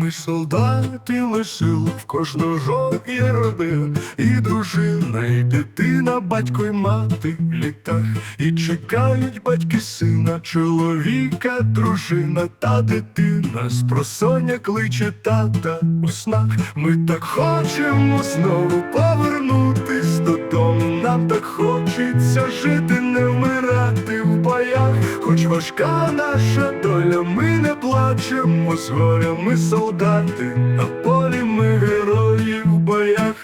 Ми солдати лишили, в кожного є родина, і дружина, і дитина, батько й мати в літах, і чекають батьки сина, чоловіка, дружина та дитина. З просоння кличе тата у снах. Ми так хочемо знову повернутись додому. Нам так хочеться жити, Хоч важка наша доля, ми не плачемо з горя, ми солдати, на полі ми герої в боях.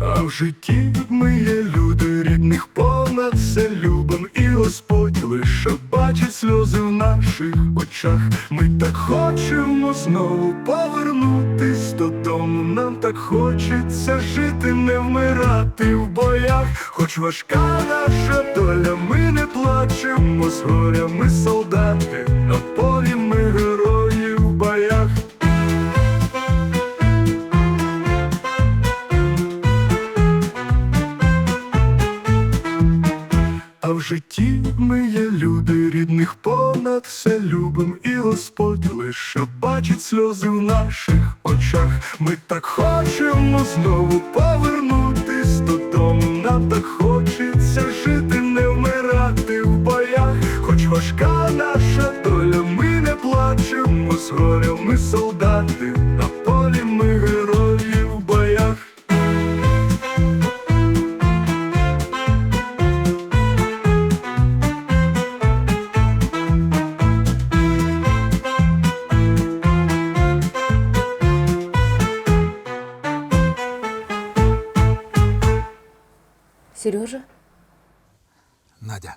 А в житті ми є люди, рідних понад все любим, і Господь лише бачить сльози в наших очах. Ми так хочемо знову повернутись додому. Нам так хочеться жити, не вмирати в боях. Хоч важка наша доля, ми не плачемо з горя, ми солдати, Житті ми є люди, рідних понад все любим, і Господь лише бачить сльози в наших очах. Ми так хочемо знову повернутись додому. Нам так хочеться жити, не вмирати в боях. Хоч важка наша доля, ми не плачемо з горя, ми солдати, Сережа? Надя,